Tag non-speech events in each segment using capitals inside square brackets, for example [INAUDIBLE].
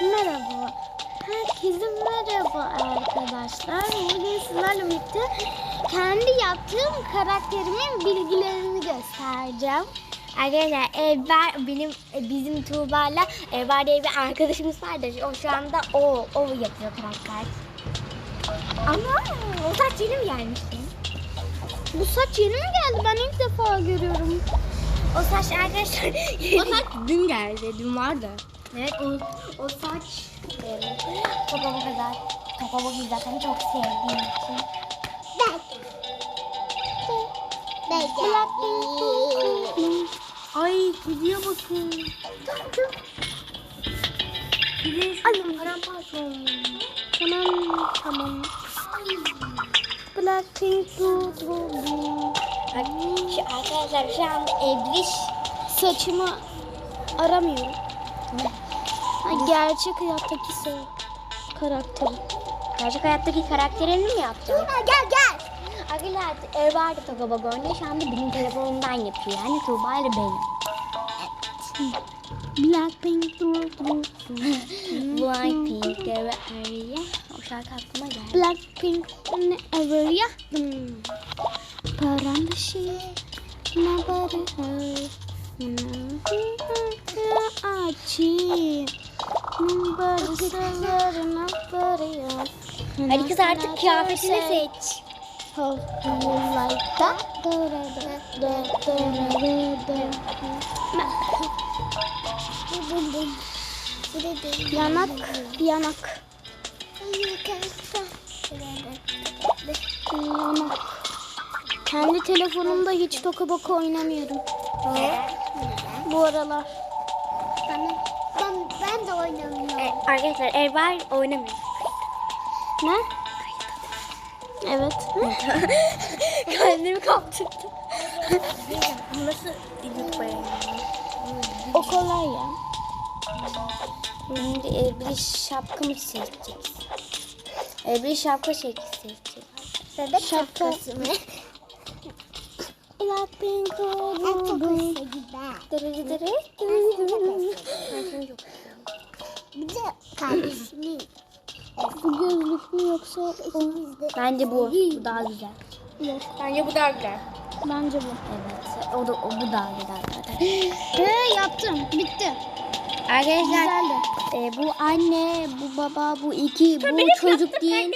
Merhaba. Herkese merhaba arkadaşlar. Bugün sizlerle birlikte kendi yaptığım karakterimin bilgilerini göstereceğim. Arkadaşlar Evber benim e, bizim Tuğba'yla Evber diye bir arkadaşımız vardı. O şu anda o o yapıyor karakter. Ama o saç yeni mi gelmiş? Bu saç yeni mi geldi? Ben ilk defa görüyorum. O saç arkadaşlar [LAUGHS] o saç dün geldi. Dün vardı. Evet o, o saç evet. Kafama kadar. Kafama zaten çok sevdiğim için. Ay kediye bakın. Kedi şu paramparça olmuş. Tamam, tamam. Blackpink du du du. Bak, Şu arkadaşlar şu anda Ebliş Saçımı aramıyorum. Gerçek hayattaki se- karakteri. gerçek hayattaki karakterini mi yapacaksın? gel gel. Arkadaşlar Erbar da Toga oynuyor. Şu anda benim telefonumdan yapıyor. Yani Tuğba ile benim. Blackpink du du. Blackpink, Dere Arya. O şarkı aklıma geldi. Blackpink never yaktım. Param bir şey. Nobody hurt. Açı. Hadi kız artık kıyafetini seç. Yanak, yanak. Yanak. Kendi telefonumda hiç toka boka oynamıyorum. Bu aralar. Ben, ben, ben de oynamıyorum. E, arkadaşlar Erbar oynamıyor. Ne? Evet. [LAUGHS] Kendimi kaptırdım. Nasıl ilik bayağı? O kolay ya. Şimdi Ebru şapkamı seçeceğiz. Ebru şapka şekli seçecek. Bebek Şapka. şapkası mı? Blackpink oldu. Dırı dırı. Bir de kardeşimin Bu gözlük mü yoksa o? Bence bu. Bu daha güzel. Yok. Bence bu daha güzel. Bence bu. Evet. O da o bu daha güzel zaten. [GASPS] He yaptım. Bitti. Arkadaşlar Güzeldi. e, bu anne, bu baba, bu iki, bu çocuk değil.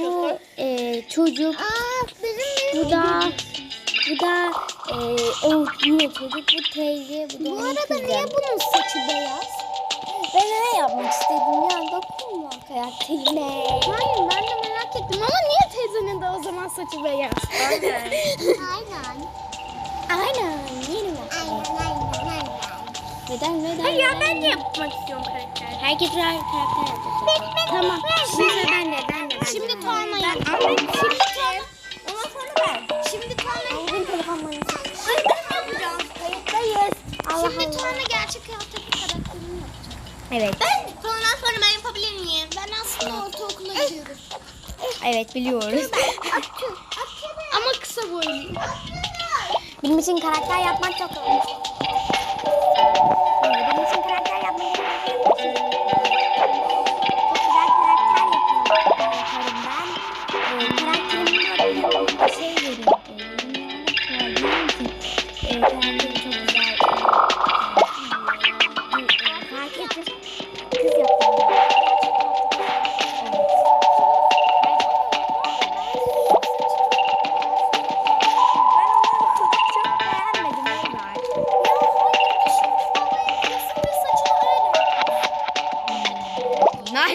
Bu e, çocuk. Aa benim Bu da bu da e, o yine çocuk, bu teyze, bu da Bu arada kızı. niye bunun saçı beyaz? Ben öyle yapmak istedim ya dokunma karakterine. Hayır ben de merak ettim ama niye teyzenin de o zaman saçı beyaz? Aynen. Aynen. Aynen. Yeni mi? Aynen aynen aynen. Neden neden? Hayır ya ben de yapmak istiyorum karakter. Herkes her karakter yapacak. Tamam. Şimdi ben de ben de ben. Şimdi Tuana yap. Şimdi Tuana. Ondan Allah Şimdi Allah. Tuana gerçek hayattaki karakterini yapacak. Evet. Ben ondan sonra ben yapabilir miyim? Ben aslında ortaokula gidiyorum. Evet biliyoruz. Ama kısa boyluyum. Benim için karakter yapmak çok kolay.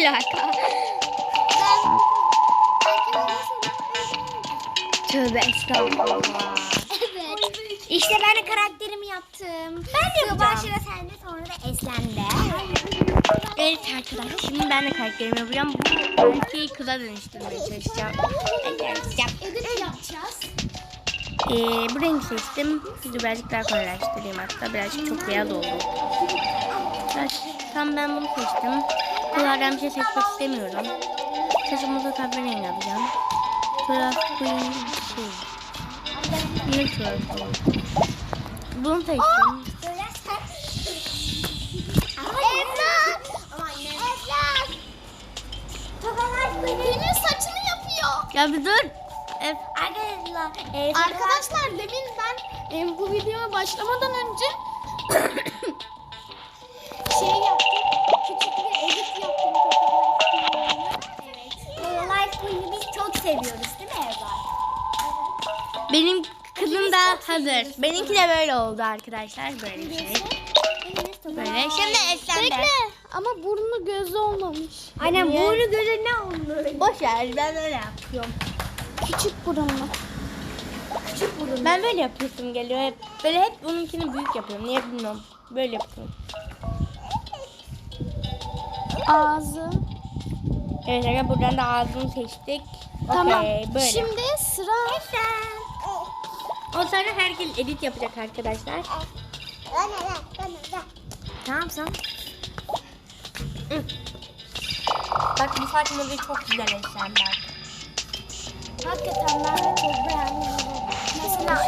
Alaka? Tövbe estağfurullah. Evet. İşte ben de karakterimi yaptım. Ben de yapacağım. Başla sen de sonra da Eslem de. Evet arkadaşlar şimdi ben de karakterimi yapacağım. Bu erkeği kıza dönüştürmeye çalışacağım. Çalışacağım. Edit yapacağız. Ee, bu rengi seçtim. Sizi birazcık daha kolaylaştırayım hatta. Birazcık çok beyaz oldu. Tam ben bunu seçtim. Buralardan bir şey seçmek istemiyorum. Saçımızı kahverengi yapacağım. Turak bir şey. Ne turak şey. Bunu seçtim. Evlat! Evlat! Demir saçını yapıyor. Ya bir dur. Arkadaşlar, e, Arkadaşlar demin ben e, bu videoya başlamadan önce hazır. Benimki de böyle oldu arkadaşlar. Böyle bir şey. Böyle. Şimdi Esen de. Ama burnu gözü olmamış. Aynen burnu göze ne olmuş? Boş ver ben öyle yapıyorum. Küçük burunlu. Küçük burun. Ben böyle yapıyorsun geliyor hep. Böyle hep bununkini büyük yapıyorum. Niye bilmiyorum. Böyle yapıyorum. Ağzı. Evet arkadaşlar buradan da ağzını seçtik. Tamam. Okey, böyle. Şimdi sıra O sonra herkes edit yapacak arkadaşlar. Tamam sen. Bak bu saç modeli çok güzel Esen bak. Hakikaten ben de çok beğendim. Mesela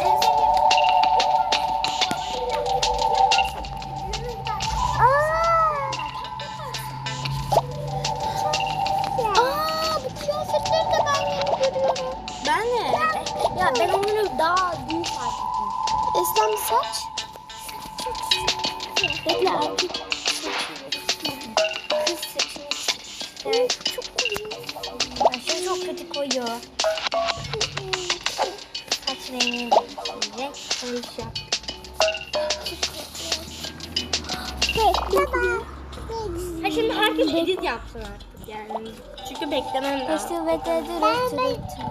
ettim. Eslem saç. Bekle. Evet. Çok Aşırı çok kötü koyuyor. Saç rengini değiştirecek. Yap. Ha şimdi herkes edit yapsın artık yani. Çünkü beklemem lazım.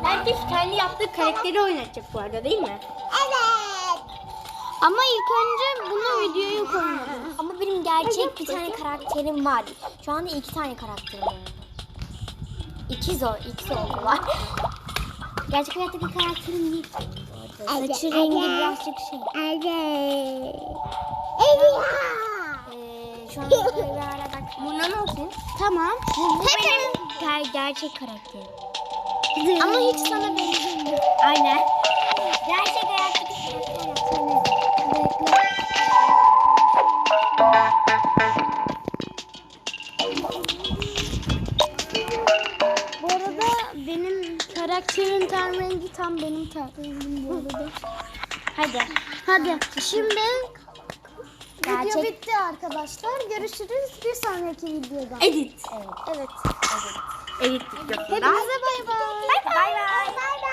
Herkes kendi yaptığı karakteri oynatacak bu arada değil mi? Evet. Ama ilk önce bunu videoya koymalıyız. Ama benim gerçek bir tane karakterim var. Şu anda iki tane karakterim var. İkiz o, ikiz oldular. Gerçek hayattaki karakterim değil. Saçı rengi birazcık şey. Evet. Ee, şu anda [LAUGHS] böyle hala bak. Buna ne olsun? Tamam. Bu benim ger- gerçek karakterim. Ama hiç sana benzemiyor. Aynen. Benim bu arada. Hadi. Hadi şimdi video Gerçek- bitti arkadaşlar. Görüşürüz bir sonraki videoda. Edit. Evet. Edit videosunda. Hepinize bay bay. Bay bay.